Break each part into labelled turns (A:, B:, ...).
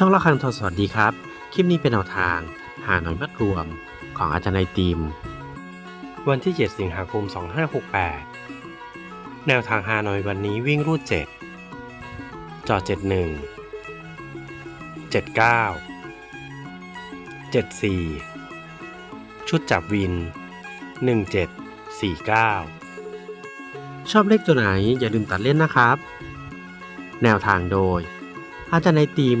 A: ช่องละครังทอสวัสดีครับ คลิปนี้เป็นแนวทาง หาหน่อยมัดรวมของอาจารย์นายตีม วันที่ 7 สิงหาคม 2568 แนวทางหาหน่อยวันนี้วิ่งรูด 7 จอ 71 79 74 ชุดจับวิน 1749 ชอบเลขตัวไหนอย่าลืมตัดเล่นนะครับ แนวทางโดยอาจารย์ในทีม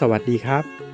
A: สวัสดีครับ